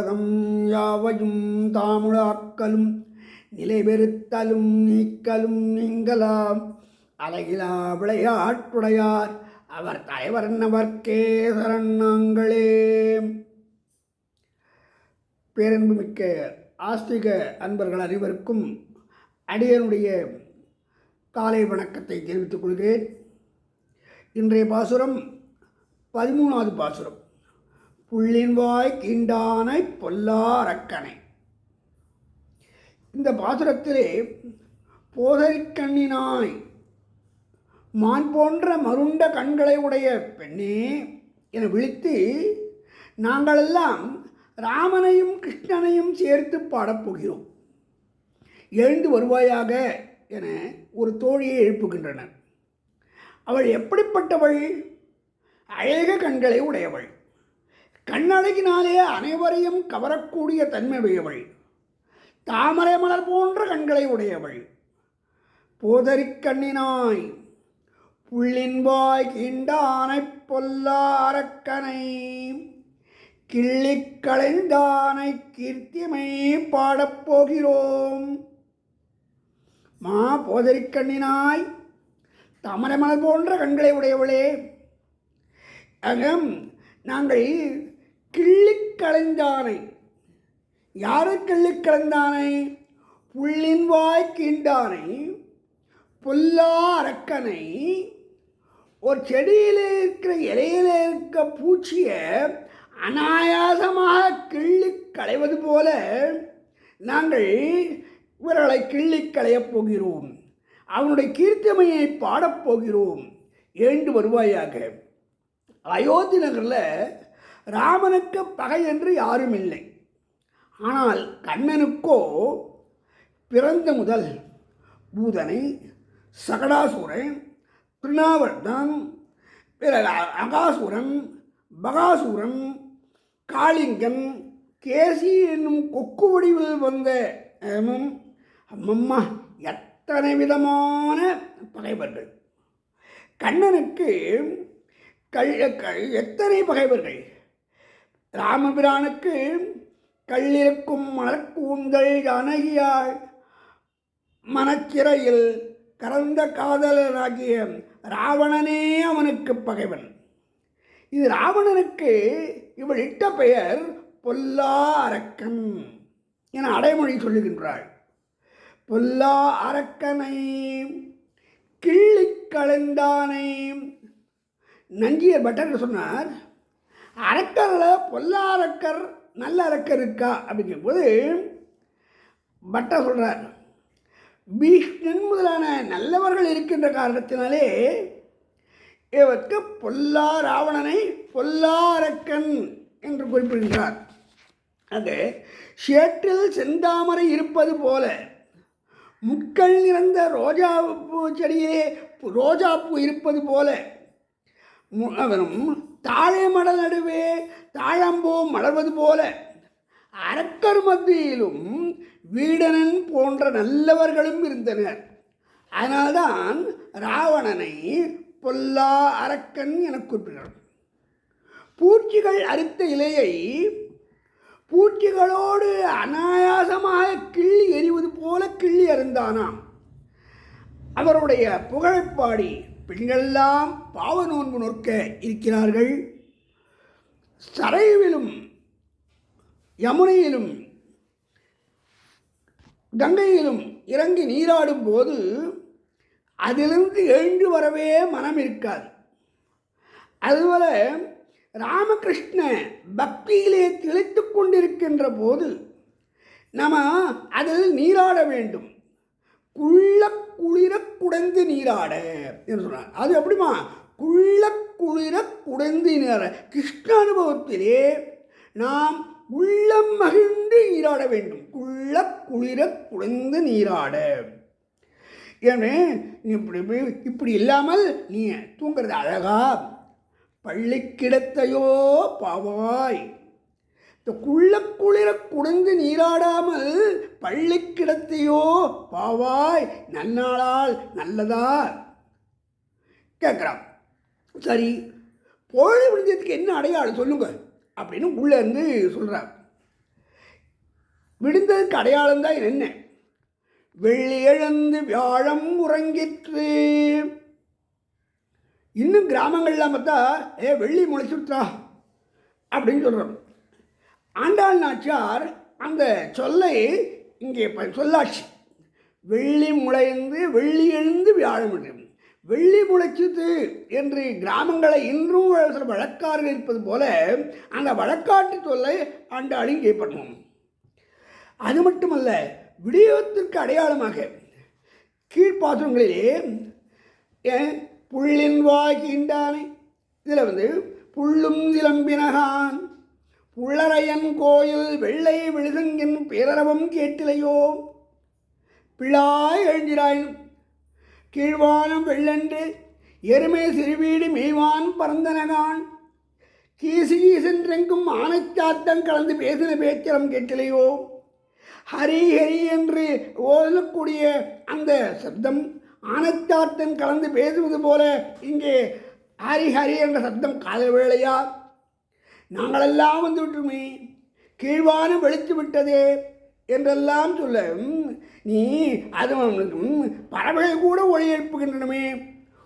உலகம் யாவையும் தாமுழாக்கலும் நிலைபெறுத்தலும் நீக்கலும் நீங்கலாம். அழகிலா விளையாட்டுடையார் அவர் தலைவர் நவர்க்கே சரணாங்களே பேரன்புமிக்க ஆஸ்திக அன்பர்கள் அனைவருக்கும் அடியனுடைய காலை வணக்கத்தை தெரிவித்துக் கொள்கிறேன். இன்றைய பாசுரம் பதிமூணாவது பாசுரம். புள்ளின்வாய் கீண்டானை பொல்லாரக்கனை இந்த பாசுரத்திலே போதரிக்கண்ணினாய் மான் போன்ற மருண்ட கண்களை உடைய பெண்ணே என விழித்து நாங்களெல்லாம் ராமனையும் கிருஷ்ணனையும் சேர்த்து பாடப்போகிறோம் எழுந்து வருவாயாக என ஒரு தோழியை எழுப்புகின்றனர். அவள் எப்படிப்பட்டவள்? அழக கண்களை உடையவள். கண்ணழகினாலே அனைவரையும் கவரக்கூடிய தன்மையுடையவள். தாமரை மலர் போன்ற கண்களை உடையவள். போதரிக் புள்ளின்பாய் கிண்டானை பொல்லாரக்கனை கிள்ளிக் களைந்தானை கீர்த்திமை பாடப்போகிறோம் மா போதரிக்கண்ணினாய் தாமரை மலர் போன்ற கண்களை உடையவளே. அகம் நாங்கள் கிள்ளிக் களைந்தானை. யாரு கிள்ளிக் களைந்தானை? புள்ளின் வாய் கீண்டானை. பொல்லா அரக்கனை. ஒரு செடியில் இருக்கிற இலையில இருக்க பூச்சியை அனாயாசமாக கிள்ளி களைவது போல நாங்கள் இவர்களை கிள்ளி களையப் போகிறோம். அவனுடைய கீர்த்தமையை பாடப் போகிறோம். ஏண்டு வருவாயாக. அயோத்தி நகரில் ராமனுக்கு பகை என்று யாரும் இல்லை. ஆனால் கண்ணனுக்கோ பிறந்த முதல் பூதனை சகடாசுரன் திருநாவர்தன் பிறகு அகாசுரன் பகாசுரன் காளிங்கன் கேசி என்னும் கொக்கு வடிவில் வந்த அம்மம்மா எத்தனை விதமான பகைவர்கள். கண்ணனுக்கு கல் எத்தனை பகைவர்கள்? ராமபிரானுக்கு கல்லிருக்கும் மலர்கூந்தல் ஜானகியாள் மனச்சிறையில் கறந்த காதலராகிய ராவணனே அவனுக்கு பகைவன். இது ராவணனுக்கு இவள் இட்ட பெயர் பொல்லா அரக்கன் என அடைமொழி சொல்லுகின்றாள். பொல்லா அரக்கனை கிள்ளிக் கலந்தானை நஞ்சியர் பட்டர் சொன்னார் அரக்கரில் பொல்லாரக்கர் நல்ல அரக்கர் இருக்கா அப்படிங்கும்போது பட்டர் சொல்கிறார் பீஷ்ணன் முதலான நல்லவர்கள் இருக்கின்ற காரணத்தினாலே இவருக்கு பொல்லா ராவணனை பொல்லாரக்கன் என்று குறிப்பிடுகிறார் அது சேற்றில் செந்தாமரை இருப்பது போல முட்கள் நிறைந்த ரோஜா பூ செடியிலே ரோஜாப்பூ இருப்பது போல மு- அவரும் தாழை மடல் நடுவே தாழம்பூ மலர்வது போல. அரக்கர் மத்தியிலும் வீடனன் போன்ற நல்லவர்களும் இருந்தனர். அதனால்தான் ராவணனை பொல்லா அரக்கன் என குறிப்பிடுகிறார் பூச்சிகள் அரித்த இலையை பூச்சிகளோடு அனாயாசமாக கிள்ளி எறிவது போல கிள்ளி அருந்தானாம். அவருடைய புகழைப்பாடி பெண்களெல்லாம் பாவ நோன்பு நோக்க இருக்கிறார்கள். சரைவிலும் யமுனையிலும் கங்கையிலும் இறங்கி நீராடும் போது அதிலிருந்து எழுந்து வரவே மனம் இருக்காது. அதுபோல ராமகிருஷ்ண பக்தியிலே திளைத்து கொண்டிருக்கின்ற போது நம்ம அதில் நீராட வேண்டும். குள்ள குளிர குடைந்து நீராட என்று சொன்னார். அது எப்படிமா குள்ள குளிர குடைந்து நீராட. கிருஷ்ண அனுபவத்திலே நாம் உள்ளம் மகிழ்ந்து நீராட வேண்டும். குள்ள குளிர குடைந்து நீராட. ஏன்னு நீ இப்படி இப்படி- இப்படி இல்லாமல் நீ தூங்குறது அழகா. பள்ளிக்கிடத்தையோ பாவாய். இந்த குள்ள குளிர குடைந்து நீராடாமல் பள்ளிக்கிடத்தையோ பாவாய் நன்னாளால் நல்லதா? கேட்குறான். சரி பொழுது விழுந்ததுக்கு என்ன அடையாளம் சொல்லுங்க அப்படின்னு உள்ளே இருந்து சொல்கிறார் விடுந்ததுக்கு அடையாளம் தான் என்ன? வெள்ளி எழுந்து வியாழம் உறங்கிற்று. இன்னும் கிராமங்கள்லாம் பார்த்தா ஏ வெள்ளி முளைச்சுட்டா அப்படின்னு சொல்கிறோம் ஆண்டாள் நாச்சியார் அந்த சொல்லை இங்கே சொல்லாச்சு. சொல்லாட்சி வெள்ளி முளைந்து வெள்ளி எழுந்து வியாழம் என்று. வெள்ளி முளைச்சது என்று கிராமங்களை இன்றும் சில வழக்கார்கள் இருப்பது போல அந்த வழக்காட்டு சொல்லை ஆண்டாள் இங்கே பண்ணுவோம் அது மட்டுமல்ல விடியத்திற்கு அடையாளமாக கீழ்ப்பாத்திரங்களிலே புள்ளின் வாய்கின்றானே இதில் வந்து புள்ளும் சிலம்பினகான் உள்ளறையன் கோயில் வெள்ளை விழுதுங்கின் பேரரவம் கேட்டிலையோ? பிழாய் எழுந்திராயின் கீழ்வானம் வெள்ளன்று எருமை சிறுவீடு மேய்வான் பரந்தனகான். கீசு கீசென்றெங்கும் ஆனைச்சாத்தம் கலந்து பேசின பேச்சலம் கேட்டிலையோ? ஹரி ஹரி என்று ஓதக்கூடிய அந்த சப்தம் ஆனச்சாத்தன் கலந்து பேசுவது போல இங்கே ஹரி ஹரி என்ற சப்தம் காதல் வேளையா? நாங்களெல்லாம் வந்து விட்டுமே கீழ்வான வெளுத்து விட்டதே என்றெல்லாம் சொல்ல நீ அது பறவைகள் கூட ஒளி எழுப்புகின்றனமே.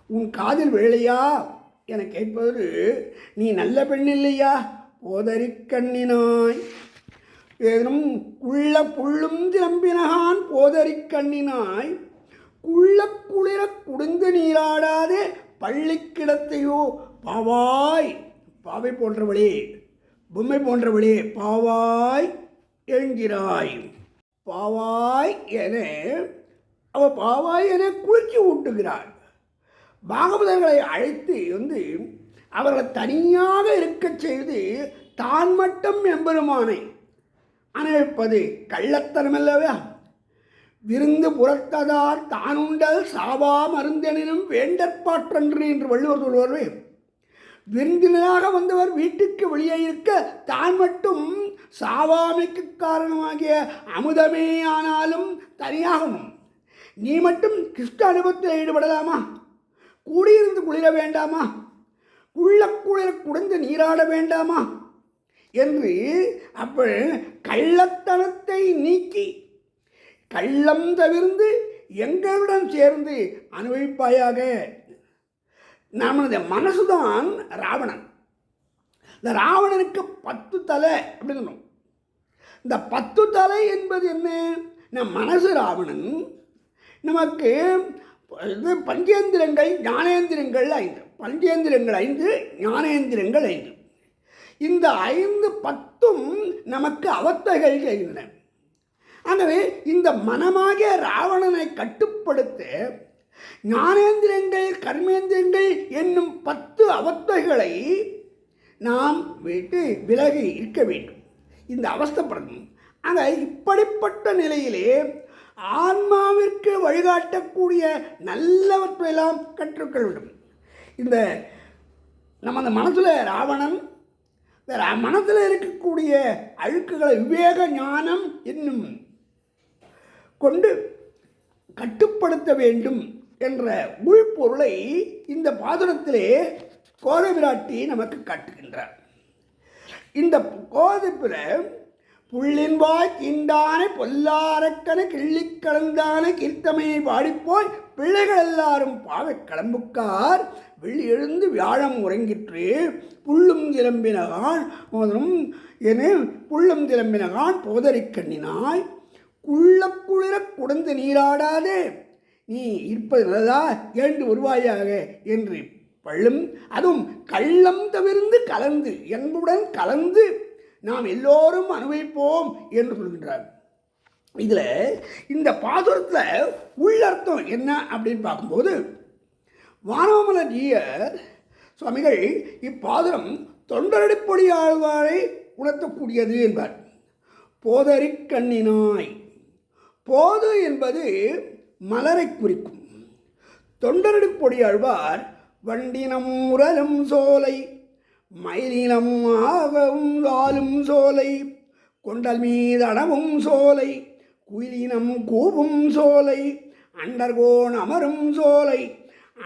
உன் காதில் வேலையா என கேட்பது நீ நல்ல பெண் இல்லையா? போதறி கண்ணினாய். ஏதும் குள்ள புள்ளும் திரம்பினகான் போதறி கண்ணினாய். குள்ள குளிர குடிந்து நீராடாதே பள்ளிக்கிடத்தையோ பவாய். பாவை போன்றவளே பொம்மை போன்றவளே பாவாய் என்கிறாய். பாவாய் என அவ பாவாய் என குளிச்சு ஊட்டுகிறாள். பாகவதர்களை அழைத்து வந்து அவர்களை தனியாக இருக்கச் செய்து தான் மட்டும் எம்பெருமானை அணைப்பது கள்ளத்தனமல்லவா? விருந்து புறத்ததார் தானுண்டல் சாவா மருந்தெனினும் வேண்டற்பாற்றன்று என்று வள்ளுவர் சொல்வார்வே. விருந்தினராக வந்தவர் வீட்டுக்கு வெளியே இருக்க தான் மட்டும் சாவாமைக்கு காரணமாகிய அமுதமே ஆனாலும் தனியாகவும் நீ மட்டும் கிருஷ்ண அனுபவத்தில் ஈடுபடலாமா? கூடியிருந்து குளிர வேண்டாமா? குள்ள குளிர குடைந்து நீராட வேண்டாமா? என்று அப்பள் கள்ளத்தனத்தை நீக்கி கள்ளம் தவிர்ந்து எங்களுடன் சேர்ந்து அனுபவிப்பாயாக. நமது மனசுதான் ராவணன். இந்த ராவணனுக்கு பத்து தலை அப்படின்னு சொல்லணும் இந்த பத்து தலை என்பது என்ன? நம் மனசு ராவணன் நமக்கு இது பஞ்சேந்திரங்கள் ஞானேந்திரங்கள் ஐந்து. பஞ்சேந்திரங்கள் ஐந்து ஞானேந்திரங்கள் ஐந்து. இந்த ஐந்து பத்தும் நமக்கு அவத்தைகள் செய்கின்றன. ஆகவே இந்த மனமாக ராவணனை கட்டுப்படுத்த ஞானேந்திரங்கள் கர்மேந்திரங்கள் என்னும் பத்து அவத்தைகளை நாம் விட்டு விலகி இருக்க வேண்டும். இந்த அவஸ்தைப்படணும் ஆனால் இப்படிப்பட்ட நிலையிலே ஆன்மாவிற்கு வழிகாட்டக்கூடிய நல்லவற்றையெல்லாம் கற்றுக்கொள்ள வேண்டும். இந்த நம்ம அந்த மனசில் ராவணன் இந்த மனத்தில் மனதில் இருக்கக்கூடிய அழுக்குகளை விவேக ஞானம் என்னும் கொண்டு கட்டுப்படுத்த வேண்டும். என்ற உள்பொருளை இந்த பாதுரத்திலே கோதவிராட்டி நமக்கு காட்டுகின்றார். இந்த கோதிப்பில் புள்ளின் வாய் கிண்டானை பொல்லாரக்கன கிள்ளிக் கலந்தான கீர்த்தமையை பாடிப்போய் பிள்ளைகள் எல்லாரும் பாவை கிளம்புக்கார். வெள்ளி எழுந்து வியாழம் உறங்கிற்று. புள்ளும் திலம்பினகான் மோதனும் என புள்ளும் திலம்பினகான் போதறிக் கண்ணினாய். குள்ள குளிர குடந்து நீராடாதே. நீ இருப்பது நல்லதா ஏண்டு வருவாயாக? என்று பள்ளும் அதுவும் கள்ளம் தவிர்ந்து கலந்து என்புடன் கலந்து நாம் எல்லோரும் அனுபவிப்போம் என்று சொல்கின்றார். இதில் இந்த பாசுரத்தில் உள்ளர்த்தம் என்ன அப்படின்னு பார்க்கும்போது வானவமல ஜீயர் சுவாமிகள் இப்பாதுரம் தொண்டரடிப்பொடி ஆழ்வாரை உணர்த்தக்கூடியது என்பார். போதறி கண்ணினாய். போது என்பது மலரை குறிக்கும். தொண்டரடி பொடியாழ்வார் வண்டினம் உரலும் சோலை மயிலினம் ஆகவும் ஆலும் சோலை கொண்டல் மீதடவும் சோலை குயிலினம் கூவும் சோலை அண்டர்கோன் அமரும் சோலை.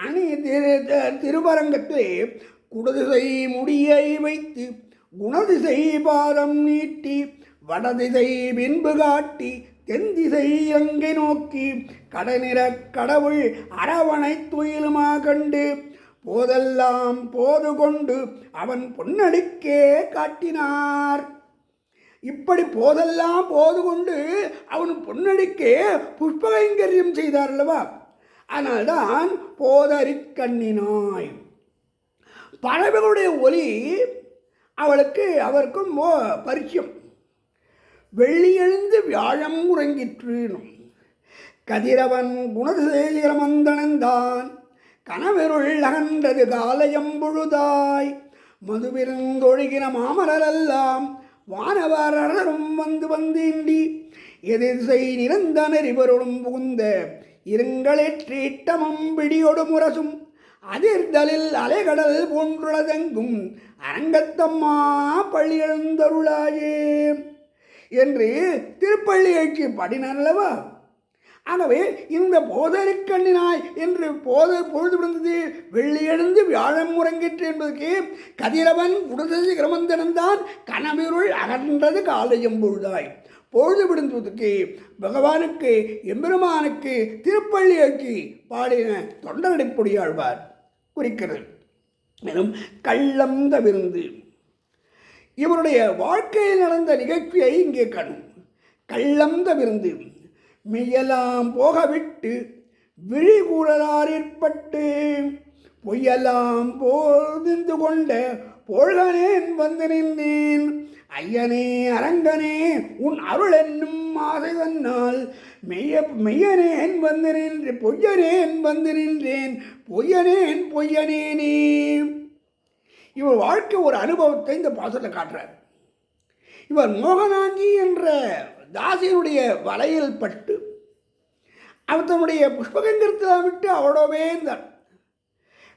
அணி திரு த- திருவரங்கத்திலே குடதிசை முடியை வைத்து குணதிசை பாதம் நீட்டி வடதிசை பின்பு காட்டி தென்திசை இலங்கை நோக்கி கடனிற கடவுள் அரவணை துயிலுமா கண்டு போதெல்லாம் போது கொண்டு அவன் பொன்னடிக்கே காட்டினார். இப்படி போதெல்லாம் போது கொண்டு அவன் பொன்னடிக்கே புஷ்பகைங்கரியம் செய்தார் அல்லவா அதனால்தான் போதறிக்கண்ணினாய் பறவைகளுடைய ஒலி அவளுக்கு அவருக்கும் பரிச்சயம். வெள்ளியெழுந்து வியாழம் உறங்கிற்றுனும். கதிரவன் குணசேகரமந்தனந்தான் கனவெருள் அகன்றது காலயம் பொழுதாய். மதுவிருந்தொழுகின மாமலரெல்லாம் வானவரரும் வந்து வந்தீண்டி. எதிர்சை நிரந்தனர் இவருடன் புகுந்த இருங்களேற்றீட்டமும் பிடியொடு முரசும். அதிர்தலில் அலைகடல் போன்றுளதெங்கும் அரங்கத்தம்மா பள்ளி எழுந்தருளாயே என்று திருப்பள்ளி எழுச்சி பாடினார் ஆகவே இந்த போதறிக்கண்ணினாய் என்று போத பொழுது விழுந்தது. வெள்ளி எழுந்து வியாழம் முறங்கிற்று என்பதற்கு கதிரவன் உடனடி கிரமந்தனந்தான் கனவிருள் அகன்றது காலையும் பொழுதாய். பொழுது விடுந்ததுக்கு பகவானுக்கு எம்பெருமானுக்கு திருப்பள்ளி எழுச்சி பாடின தொண்டரடிப்பொடியாழ்வார் குறிக்கிறது. மேலும் கள்ளந்த விருந்து இவருடைய வாழ்க்கையில் நடந்த நிகழ்ச்சியை இங்கே காணும் கள்ளம் தவிர்ந்து மெய்யெல்லாம் போகவிட்டு விழிகூடலாரிற்பட்டு பொய்யெல்லாம் போதிந்து கொண்ட போழ்கனேன் வந்து நின்றேன். ஐயனே அரங்கனே உன் அருள் என்னும் ஆசை தன்னால் மெய்ய மெய்யனேன் வந்து நின்று பொய்யனேன் வந்து நின்றேன். பொய்யனேன் பொய்யனேனே இவர் வாழ்க்கை ஒரு அனுபவத்தை இந்த பாசத்தில் காட்டுறார். இவர் மோகனாங்கி என்ற தாசியனுடைய வலையில் பட்டு அவர் தன்னுடைய புஷ்பகங்கரத்தில் விட்டு அவ்வளோவே இருந்தார்.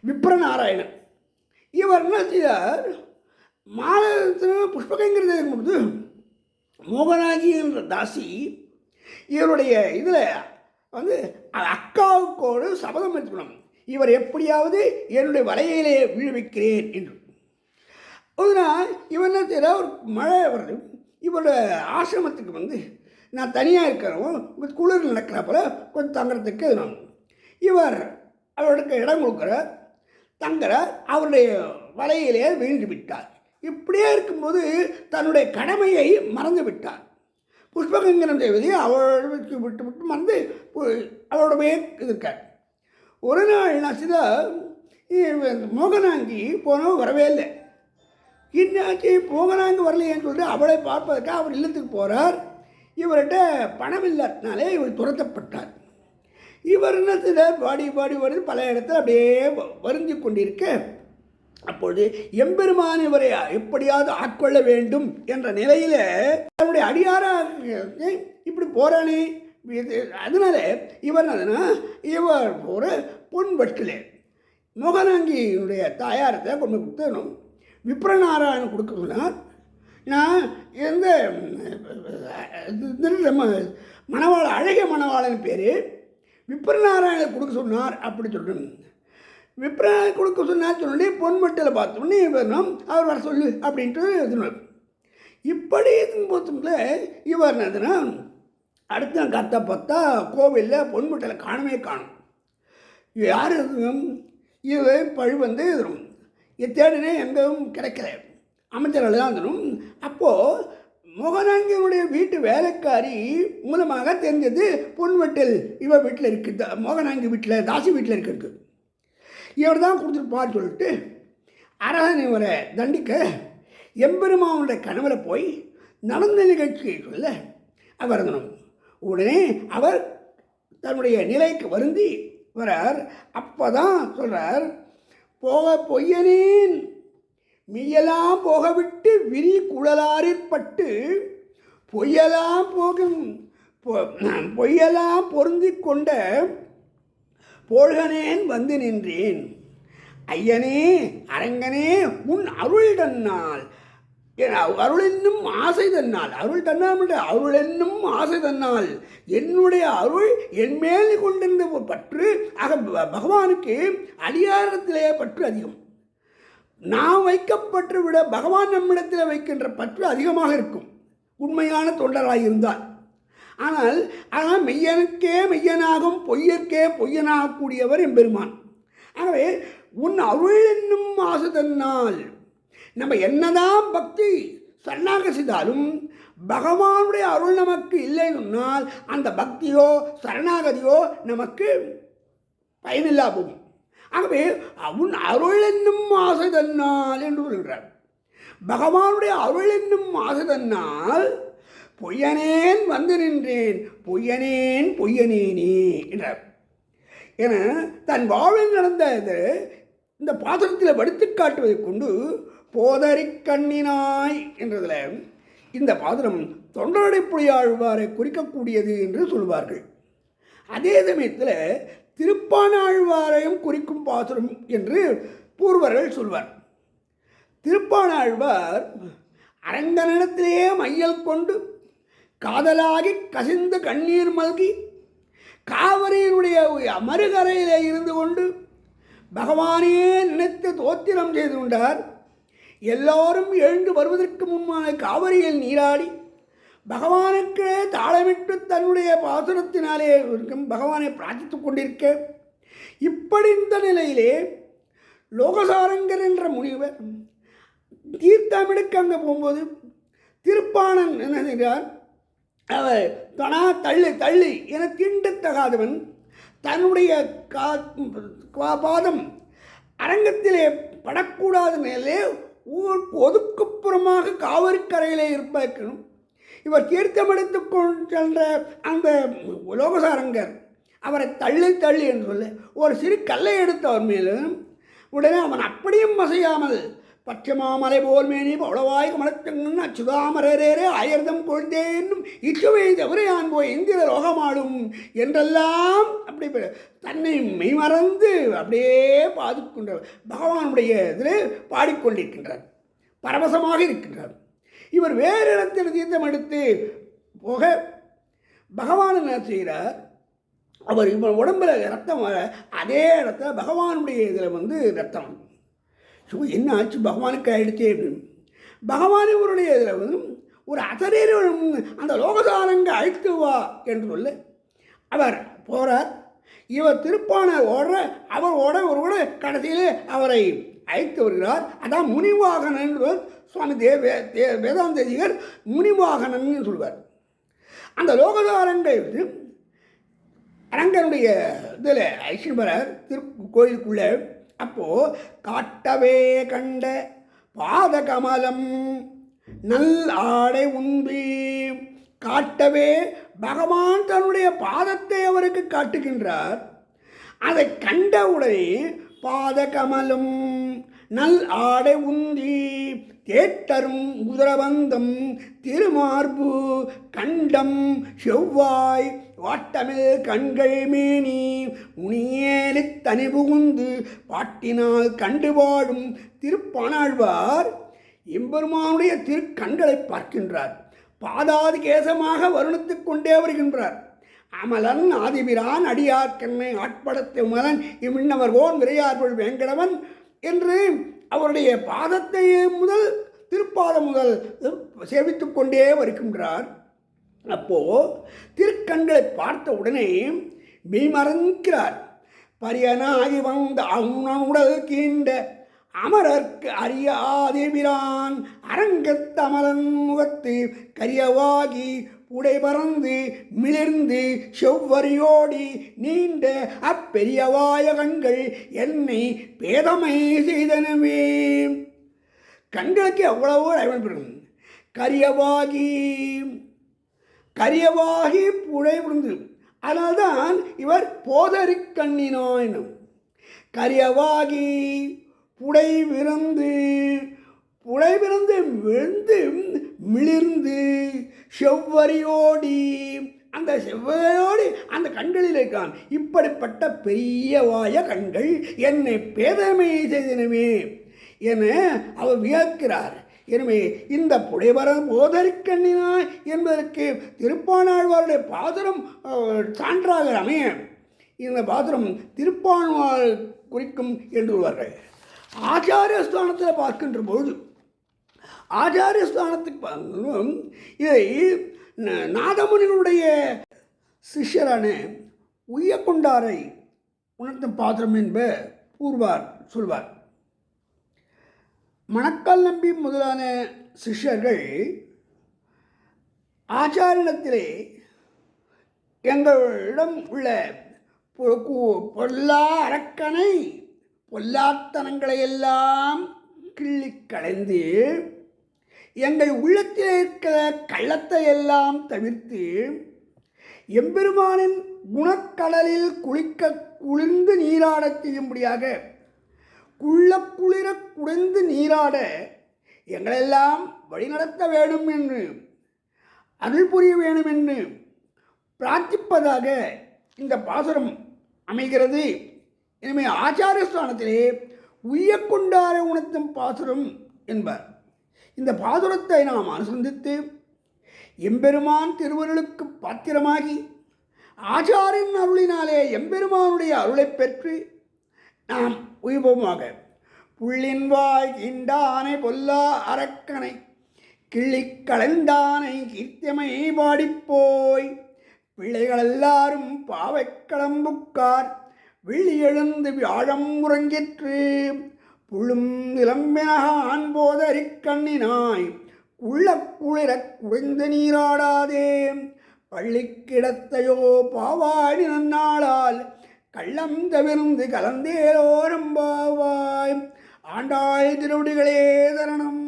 விப்ரநாராயணன். இவர் என்ன செய்தார்? மாதத்தில் புஷ்பகங்கிறத பொழுது மோகனாகி என்ற தாசி இவருடைய இதில் வந்து அக்காவுக்கோடு சபதம் எடுத்துக்கணும் இவர் எப்படியாவது என்னுடைய வலையிலே விழுவிக்கிறேன் என்று. ஒரு இவன் என்ன செய்யற? ஒரு மழை வருது இவரோட ஆசிரமத்துக்கு வந்து நான் தனியாக இருக்கிறவும் குளிர் நடக்கிறப்பல கொஞ்சம் தங்குறதுக்கு நான் இவர் அவருக்கு இடம் கொடுக்குற தங்குற அவருடைய வலையிலே வீழ்ந்து விட்டார். இப்படியே இருக்கும்போது தன்னுடைய கடமையை மறந்து விட்டார். புஷ்பகங்கனம் செய்வதை அவளோட விட்டு விட்டு மறந்து அவளோடவே இருக்கார். ஒரு நாள் நசிதா மோகனாங்கி போனவன் வரவே இல்லை. என்னாச்சு மோகனாங்கி வரலையேன்னு சொல்லிட்டு அவளை பார்ப்பதற்காக அவர் இல்லத்துக்கு போகிறார் இவர்கிட்ட பணம் இல்லாதனாலே இவர் துரத்தப்பட்டார். இவர் என்ன பாடி பாடி வருது பல இடத்துல அப்படியே வருந்தி கொண்டிருக்க அப்பொழுது எம்பெருமான் இவரை எப்படியாவது ஆட்கொள்ள வேண்டும் என்ற நிலையில் அவருடைய அடியாராக இப்படி போகிறானே அதனால இவர் என்னதுன்னா இவர் ஒரு பொன் வட்டிலே மோகனாங்கியினுடைய தாயாரத்தை கொண்டு கொடுத்தணும் விப்ரநாராயணன் கொடுக்க சொன்னார் நான் எந்த மணவாள அழகிய மணவாளன் பேர் விப்ரநாராயணன் கொடுக்க சொன்னார் அப்படி சொல்கிறேன் விப்ரநாராயணன் கொடுக்க சொன்னார் சொன்னே பொன்மட்டில் பார்த்தோன்னே வரணும் அவர் வர சொல்லு அப்படின்ட்டு இப்படி பார்த்தோம்ல இவர் என்னதுன்னா அடுத்த கத்த பார்த்தா கோவிலில் பொன்முட்டையில் காணவே காணும் யார் இது பழி வந்து தேடினே எங்கும் கிடைக்கல. அமைச்சர்கள் தான் தரும் அப்போது மோகனாங்கியனுடைய வீட்டு வேலைக்காரி மூலமாக தெரிஞ்சது பொன்வெட்டில் இவ வீட்டில் இருக்குது மோகனாங்கி வீட்டில் தாசி வீட்டில் இருக்கிறது. இவர் தான் கொடுத்துருப்பார் சொல்லிட்டு அரசன் இவரை தண்டிக்க எம்பெருமாவனுடைய கனவுல போய் நடந்த நிகழ்ச்சியை சொல்ல அவர் இருந்தனும் உடனே அவர் தன்னுடைய நிலைக்கு வருந்தி வரார். அப்போ தான் சொல்கிறார் போக பொய்யனேன். மெய்யெல்லாம் போகவிட்டு விரி குழலாரிற்பட்டு பொய்யெல்லாம் போகும் பொய்யெல்லாம் பொருந்தி கொண்ட போழ்கனேன் வந்து நின்றேன். ஐயனே அரங்கனே உன் அருள் தன்னால் அருள் என்னும் ஆசை தன்னால் அருள் தன்னால் அருள் என்னும் ஆசை தன்னால் என்னுடைய அருள் என் மேல் கொண்டிருந்த ஒரு பற்று ஆக பகவானுக்கு அடியாரத்திலே பற்று அதிகம். நாம் வைக்கப்பட்டு விட பகவான் நம்மிடத்தில் வைக்கின்ற பற்று அதிகமாக இருக்கும். உண்மையான தொண்டராக இருந்தால். ஆனால் ஆனால் மெய்யனுக்கே மெய்யனாகும் பொய்யற்கே பொய்யனாகக்கூடியவர் எம்பெருமான். ஆகவே உன் அருள் என்னும் ஆசை தன்னால் நம்ம என்னதான் பக்தி சரணாக செய்தாலும் பகவானுடைய அருள் நமக்கு இல்லை சொன்னால் அந்த பக்தியோ சரணாகதியோ நமக்கு பயனில்லா போகும். ஆகவே அவன் அருள் என்னும் ஆசை தன்னால் என்று சொல்கிறார் பகவானுடைய அருள் என்னும் ஆசை தன்னால் பொய்யனேன் வந்து நின்றேன் பொய்யனேன் பொய்யனேனே என்றார். என தன் வாழ்வில் நடந்த இது இந்த பாத்திரத்தில் வடித்து காட்டுவதை கொண்டு போதறிக்கண்ணினாய் என்றதில் இந்த பாத்திரம் தொண்டரடை புலியாழ்வாரை குறிக்கக்கூடியது என்று சொல்வார்கள். அதே சமயத்தில் திருப்பானாழ்வாரையும் குறிக்கும் பாசுரம் என்று பூர்வர்கள் சொல்வார். திருப்பானாழ்வார் அரங்கனிடத்திலேயே மையல் கொண்டு காதலாகி கசிந்து கண்ணீர் மல்கி காவிரியினுடைய மறுகரையிலே இருந்து கொண்டு பகவானையே நினைத்து தோத்திரம் செய்து கொண்டார். எல்லோரும் எழுந்து வருவதற்கு முன்பான காவிரியில் நீராடி பகவானுக்கு தாளமிட்டு தன்னுடைய பாசுரத்தினாலே இருக்கும் பகவானை பிரார்த்தித்துக் கொண்டிருக்க இப்படி இந்த நிலையிலே லோகசாரங்கர் என்ற முனிவர் தீர்த்தமிடுக்க அங்கே போகும்போது திருப்பாணன் என்ன செய்கிறார்? அவர் தனா தள்ளி தள்ளி என தீண்டத்தகாதவன் தன்னுடைய கா கா- பாதம் அரங்கத்திலே படக்கூடாத மேலே ஊர் ஒதுக்குப்புறமாக காவிரிக்கரையிலே இருப்பதற்கும் இவர் தீர்த்தமெடுத்து கொண்டு சென்ற அந்த லோகசாரங்கர் அவரை தள்ளி தள்ளி என்று சொல்ல ஒரு சிறு கல்லை எடுத்து அவர் மேலும் உடனே அவன் அப்படியும் வசையாமல் பச்சமாமலை போல் மேனி பவளவாய் கமலத்தங்கன் அச்சுதாமரரேரே ஆயிரதம் கொழுந்தேன்னும் இச்சுவை தவிரையான் போய் இந்திர லோகமாடும் என்றெல்லாம் அப்படி தன்னை மெய்மறந்து அப்படியே பாதுக்கொண்டார் பகவானுடைய இதில் பாடிக்கொண்டிருக்கின்றார் பரவசமாக இருக்கின்றார் இவர் வேறு இடத்தில் தீர்த்தம் எடுத்து போக பகவான் என்ன செய்கிறார் அவர் இவன் உடம்புல ரத்தம் வர அதே இடத்துல பகவானுடைய இதில் வந்து ரத்தம் ஸோ என்ன ஆச்சு? பகவானுக்கு ஆயிடுச்சு அப்படின்னு பகவானே இவருடைய இதில் வந்து ஒரு அசரீர அந்த லோகதாரங்க அழைத்து வா என்று சொல்ல அவர் போகிறார் இவர் திருப்பான ஓடுற அவர் ஓட ஒரு கூட கடைசியில் அவரை அழைத்து வருகிறார். அதான் முனிவாகனன் என்பவர் சுவாமி தேவ தே வேதாந்ததிகர் முனிவாகனன் சொல்வார். அந்த லோகதாரங்கள் வந்து அரங்கனுடைய இதில் ஐஸ்வரர் திரு கோயிலுக்குள்ளே அப்போது காட்டவே கண்ட பாத கமலம் நல் ஆடை உண்பி காட்டவே பகவான் தன்னுடைய பாதத்தை அவருக்கு காட்டுகின்றார். அதை கண்டவுடனே பாத கமலம் நல் ஆடை உந்தி தேட்டரும் உதரபந்தம் திருமார்பு கண்டம் செவ்வாய் வாட்டமில் கண்கள் மேனி உனியேலு தனி புகுந்து பாட்டினால் கண்டு வாழும் திருப்பானாழ்வார். எம்பெருமானுடைய திருக்கண்களை பார்க்கின்றார். பாதாதி கேசமாக வருணித்துக் கொண்டே வருகின்றார். அமலன் ஆதிபிரான் அடியார்க்கண்ணை ஆட்படத்தை மலன் இம்மின்னவர் ஓன் விரையார்பொழ் வேங்கடவன் என்று அவருடைய பாதத்தை முதல் திருப்பாதம் முதல் சேவித்து கொண்டே வருகின்றார். அப்போது திருக்கண்களை பார்த்த உடனே மெய்மறக்கிறார் பரியனாகி வந்த அவுணவுடல் கீண்ட அமரர்க்கு அறியாதேபிரான் அரங்கத்தமலன் முகத்து கரியவாகி உடை பறந்து மிளிர்ந்து செவ்வரியோடி நீண்ட அப்பெரியவாய கண்கள் என்னை பேதமை செய்தனவே. கண்களுக்கு எவ்வளவோ அழைப்பு கரியவாகி கரியவாகி புழை விழுந்து அதனால்தான் இவர் போதறி என்னும் கரியவாகி புடை விருந்து புடை விருந்து விழுந்து மிளிர்ந்து செவ்வரியோடி அந்த செவ்வையோடு அந்த கண்களில் இருக்கான் இப்படிப்பட்ட பெரியவாய கண்கள் என்னை பேதமை செய்தனவே என அவர் வியக்கிறார். எனவே இந்த புடைவர போதறிக்கண்ணினாய் என்பதற்கு திருப்பானாழ்வாருடைய பாத்திரம் சான்றாக அமைய. இந்த பாத்திரம் திருப்பாழ்வார் குறிக்கும் என்று ஆச்சாரியஸ்தானத்தில் ஆச்சாரிய ஸ்தானத்தில் பார்க்கின்ற பொழுது ஆச்சாரிய ஸ்தானத்துக்கு இதை ந- நாதமுனிகளுடைய சிஷ்யரான உய்யக்கொண்டாரை உணர்த்தும் பாத்திரம் என்ப கூறுவார் சொல்வார். மணக்கால் நம்பி முதலான சிஷ்யர்கள் ஆச்சாரியனத்திலே எங்களிடம் உள்ள பொ- பொல்லா அரக்கனை பொல்லாத்தனங்களையெல்லாம் கிள்ளி களைந்து எங்கள் உள்ளத்தில் இருக்கிற கள்ளத்தை எல்லாம் தவிர்த்து எம்பெருமானின் குணக்கடலில் குளிக்க குளிர்ந்து நீராடச் செய்யும்படியாக குள்ள குளிர குடைந்து நீராட எங்களெல்லாம் வழிநடத்த வேண்டும் என்று அருள் புரிய வேண்டும் என்று பிரார்த்திப்பதாக இந்த பாசுரம் அமைகிறது. எனவே ஆச்சாரிய ஸ்தானத்திலே உய்யக்கொண்டார உணர்த்தும் பாசுரம் என்பார். இந்த பாசுரத்தை நாம் அனுசந்தித்து எம்பெருமான் திருவருளுக்கு பாத்திரமாகி ஆச்சாரின் அருளினாலே எம்பெருமானுடைய அருளைப் பெற்று நாம் உய்வோமாக. புள்ளின் வாய் கிண்டானை பொல்லா அரக்கனை கிள்ளி கலந்தானை கீர்த்தியமை பாடிப்போய் பிள்ளைகள் எல்லாரும் பாவைக் களம்புக்கார் விழி எழுந்து வியாழம் உறங்கிற்று. புழும் நிலம்பினகான் போதறிக்கண்ணினாய் உள்ள குளிரக் குறைந்து நீராடாதே. பள்ளி கிடத்தையோ பாவாடி நன்னாளால். கள்ளம் தவிர்ந்து கலந்தேரோரம் பாவாய் ஆண்டாய் திருவடிகளே தரணம்